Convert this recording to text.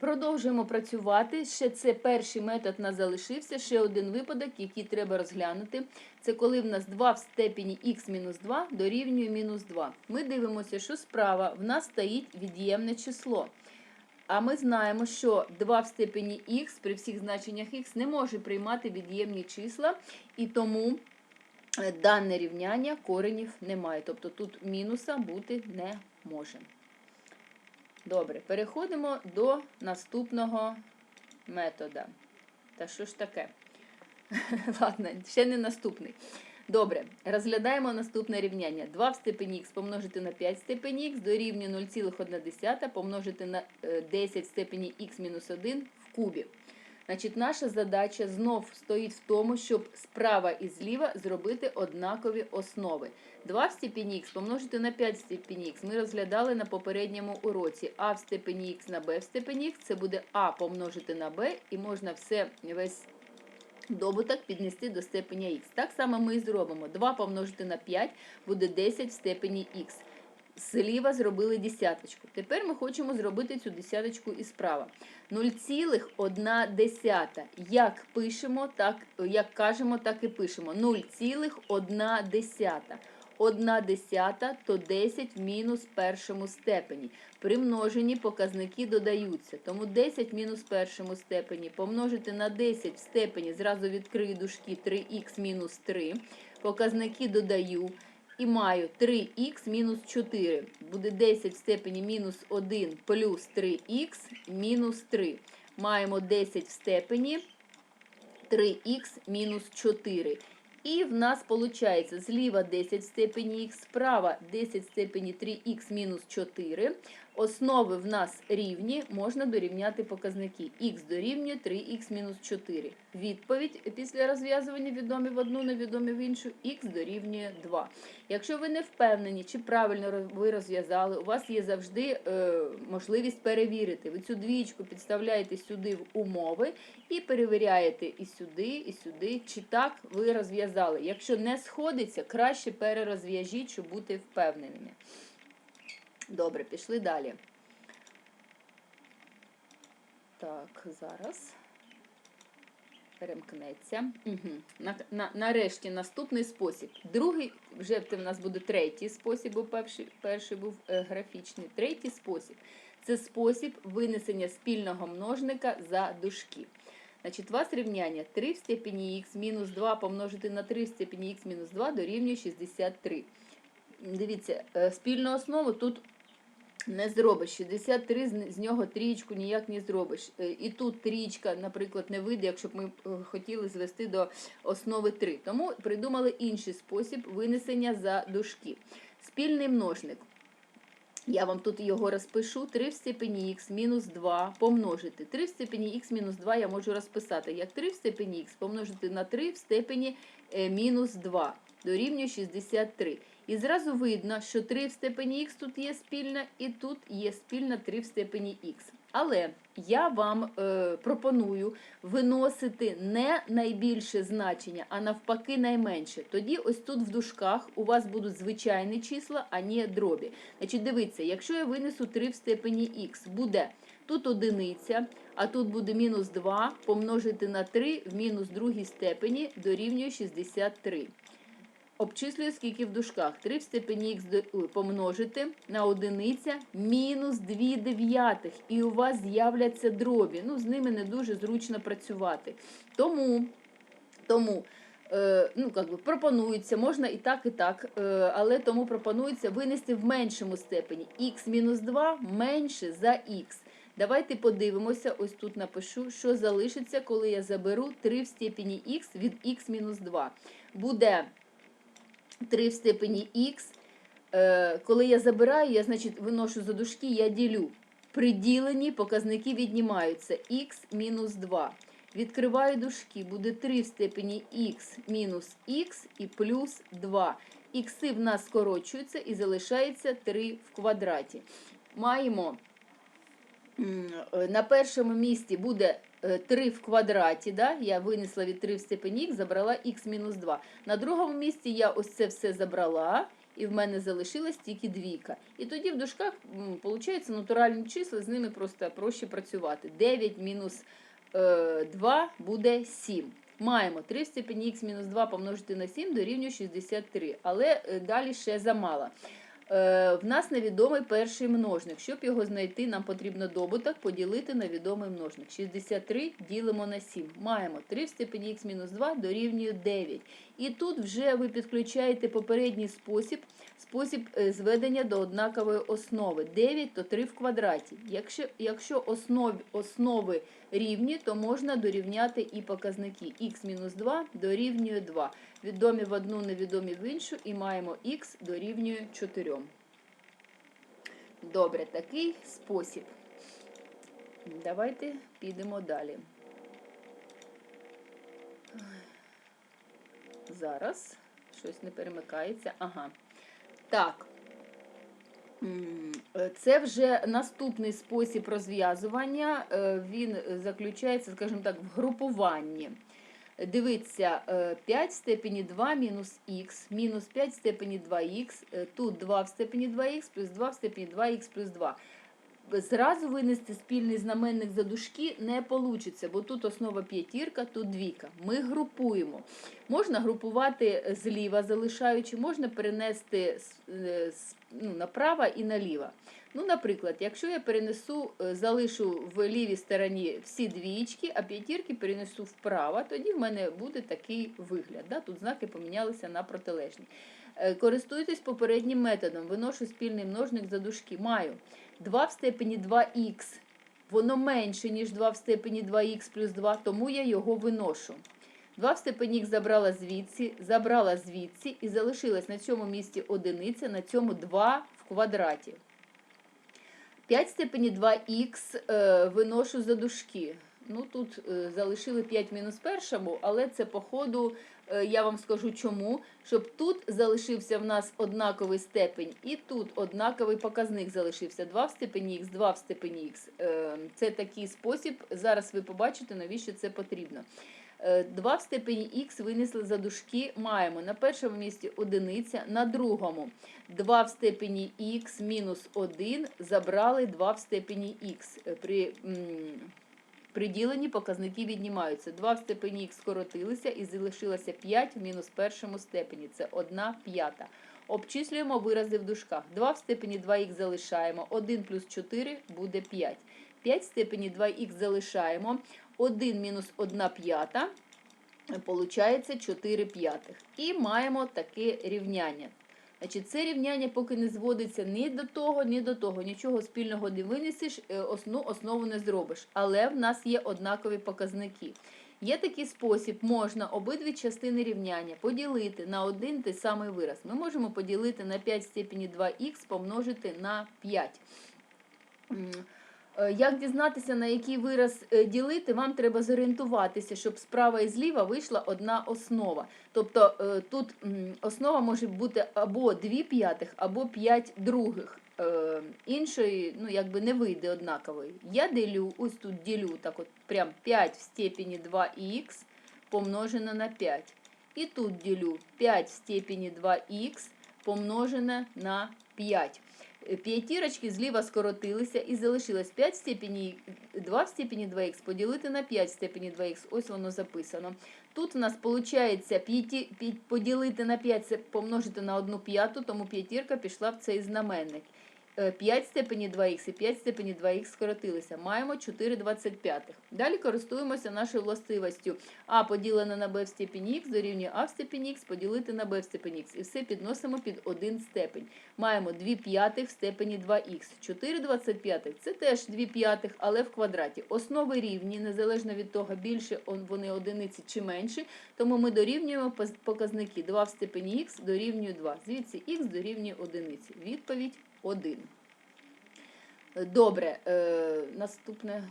Продовжуємо працювати. Ще це перший метод у нас залишився. Ще один випадок, який треба розглянути. Це коли в нас 2 в степені х мінус 2 дорівнює мінус 2. Ми дивимося, що справа в нас стоїть від'ємне число. А ми знаємо, що 2 в степені х при всіх значеннях х не може приймати від'ємні числа, і тому е, дане рівняння коренів немає. Тобто тут мінуса бути не може. Добре, переходимо до наступного метода. Та що ж таке? Ладно, ще не наступний. Добре, розглядаємо наступне рівняння. 2 в степені х помножити на 5 в степені х дорівнює 0,1 помножити на е, 10 в степені х мінус 1 в кубі. Значить, наша задача знов стоїть в тому, щоб справа і зліва зробити однакові основи. 2 в степені х помножити на 5 в степені х ми розглядали на попередньому уроці. А в степені х на b в степені х це буде а помножити на b, і можна все весь добуток піднести до степеня х. Так само ми і зробимо. 2 помножити на 5 буде 10 в степені х. Зліва зробили десяточку. Тепер ми хочемо зробити цю десяточку і справа. 0,1. Як пишемо, так, як кажемо, так і пишемо. 0,1. 1 десята то 10 в мінус першому степені. При множенні показники додаються. Тому 10 в мінус першому степені помножити на 10 в степені, зразу відкрию дужки 3х мінус 3. Показники додаю. І маю 3х мінус 4. Буде 10 в степені мінус 1 плюс 3х мінус 3. Маємо 10 в степені 3х мінус 4. І в нас виходить зліва 10 в степені х, справа 10 в степені 3х мінус 4. Основи в нас рівні, можна дорівняти показники. х дорівнює 3х мінус 4. Відповідь після розв'язування відомі в одну, невідомі в іншу, х дорівнює 2. Якщо ви не впевнені, чи правильно ви розв'язали, у вас є завжди е, можливість перевірити. Ви цю двічку підставляєте сюди в умови і перевіряєте і сюди, і сюди, чи так ви розв'язали. Якщо не сходиться, краще перерозв'яжіть, щоб бути впевненими. Добре, пішли далі. Так, зараз перемкнеться. Угу. На, на, нарешті наступний спосіб. Другий, вже в нас буде третій спосіб, бо перший, перший був е, графічний. Третій спосіб це спосіб винесення спільного множника за дужки. Значить, у вас рівняння 3 в степені х мінус 2 помножити на 3 в степені х мінус 2 дорівнює 63. Дивіться, е, спільну основу тут не зробиш. 63 з- нього трієчку ніяк не зробиш. Е, І тут трієчка, наприклад, не вийде, якщо б ми е, хотіли звести до основи 3. Тому придумали інший спосіб винесення за дужки. Спільний множник. Я вам тут його розпишу. 3 в степені х мінус 2 помножити. 3 в степені х мінус 2 я можу розписати як 3 в степені х помножити на 3 в степені е, мінус 2 дорівнює 63. І зразу видно, що 3 в степені х тут є спільна, і тут є спільна 3 в степені х. Але я вам е, пропоную виносити не найбільше значення, а навпаки найменше. Тоді ось тут в дужках у вас будуть звичайні числа, а не дробі. Значить, дивіться, якщо я винесу 3 в степені х, буде тут одиниця, а тут буде мінус 2 помножити на 3 в мінус другій степені дорівнює 63. Обчислюю, скільки в дужках. 3 в степені х помножити на одиниця мінус 2 дев'ятих. І у вас з'являться дробі. Ну, з ними не дуже зручно працювати. Тому, тому е, ну, как би, пропонується, можна і так, і так, е, але тому пропонується винести в меншому степені. х мінус 2 менше за х. Давайте подивимося, ось тут напишу, що залишиться, коли я заберу 3 в степені х від х мінус 2. Буде 3 в степені х. Е, коли я забираю, я значить, виношу за дужки, я ділю. При діленні показники віднімаються х мінус 2. Відкриваю дужки, буде 3 в степені х мінус х і плюс 2. Ікси в нас скорочуються і залишається 3 в квадраті. Маємо е, на першому місці буде 3 в квадраті. Да? Я винесла від 3 в степені х, забрала х мінус 2. На другому місці я ось це все забрала і в мене залишилась тільки двійка. І тоді в дужках виходить натуральні числа, з ними просто проще працювати. 9 мінус е, 2 буде 7. Маємо 3 в степені х мінус 2 помножити на 7 дорівнює 63. Але е, далі ще замало. Е, В нас невідомий перший множник. Щоб його знайти, нам потрібно добуток поділити на відомий множник. 63 ділимо на 7. Маємо 3 в степені х мінус 2 дорівнює 9. І тут вже ви підключаєте попередній спосіб, спосіб е, зведення до однакової основи. 9 то 3 в квадраті. Якщо, якщо основ, основи рівні, то можна дорівняти і показники. х мінус 2 дорівнює 2. Відомі в одну, невідомі в іншу, і маємо х дорівнює 4. Добре, такий спосіб. Давайте підемо далі. Зараз щось не перемикається. Ага. Так. Це вже наступний спосіб розв'язування. Е, Він заключається, скажімо так, в групуванні. Дивіться, е, 5 в степені 2 мінус х, мінус 5 в степені 2х, е, тут 2 в степені 2х, плюс 2 в степені 2х плюс 2. Зразу винести спільний знаменник за дужки не вийде, бо тут основа п'ятірка, тут двійка. Ми групуємо. Можна групувати зліва, залишаючи, можна перенести е, ну, направо і наліво. Ну, наприклад, якщо я перенесу, е, залишу в лівій стороні всі двічки, а п'ятірки перенесу вправо, тоді в мене буде такий вигляд. Да? Тут знаки помінялися на протилежні. Е, Користуйтесь попереднім методом. Виношу спільний множник за дужки. Маю 2 в степені 2х. Воно менше, ніж 2 в степені 2х плюс 2, тому я його виношу. 2 в степені х забрала звідси, забрала звідси і залишилась на цьому місці одиниця, на цьому 2 в квадраті. 5 в степені 2х е, виношу за дужки. Ну, тут е, залишили 5 мінус першому, але це по ходу, е, я вам скажу чому, щоб тут залишився в нас однаковий степень, і тут однаковий показник залишився. 2 в степені х, 2 в степені х. Це такий спосіб. Зараз ви побачите, навіщо це потрібно. Е, 2 в степені х винесли за дужки, маємо на першому місці одиниця, на другому 2 в степені х мінус 1 забрали 2 в степені х. Е, При, при діленні показники віднімаються. 2 в степені х скоротилися і залишилося 5 в мінус першому степені. Це 1 п'ята. Обчислюємо вирази в дужках. 2 в степені 2х залишаємо, 1 плюс 4 буде 5. 5 в степені 2х залишаємо, 1 мінус 1 п'ята, е, получається 4 п'ятих. І маємо таке рівняння. Значить, це рівняння поки не зводиться ні до того, ні до того. Нічого спільного не винесеш, е, основу не зробиш. Але в нас є однакові показники. Є такий спосіб, можна обидві частини рівняння поділити на один той самий вираз. Ми можемо поділити на 5 в степені 2х помножити на 5. Е, Як дізнатися, на який вираз е, ділити, вам треба зорієнтуватися, щоб справа і зліва вийшла одна основа. Тобто е, тут основа може бути або 2 п'ятих, або 5 других. Іншої ну, якби не вийде однакової. Я ділю, ось тут ділю так от прям 5 в степені 2х помножене на 5. І тут ділю 5 в степені 2х помножене на 5. П'ятірочки зліва скоротилися і залишилось 5 в степені 2 в степені 2х поділити на 5 в степені 2х. Ось воно записано. Тут у нас виходить поділити на 5 це помножити на 1 п'яту, тому п'ятірка пішла в цей знаменник. Е, 5 степені 2х і 5 в степені 2х скоротилися. Маємо 4,25. Далі користуємося нашою властивостю. А поділене на b в степені х дорівнює а в степені х поділити на b в степені х. І все підносимо під один степень. Маємо 2 п'ятих в степені 2х. 4,25 це теж 2 п'ятих, але в квадраті. Основи рівні, незалежно від того, більше вони одиниці чи менші. Тому ми дорівнюємо показники 2 в степені х дорівнює 2. Звідси х дорівнює одиниці. Відповідь 1. Добре, е, наступне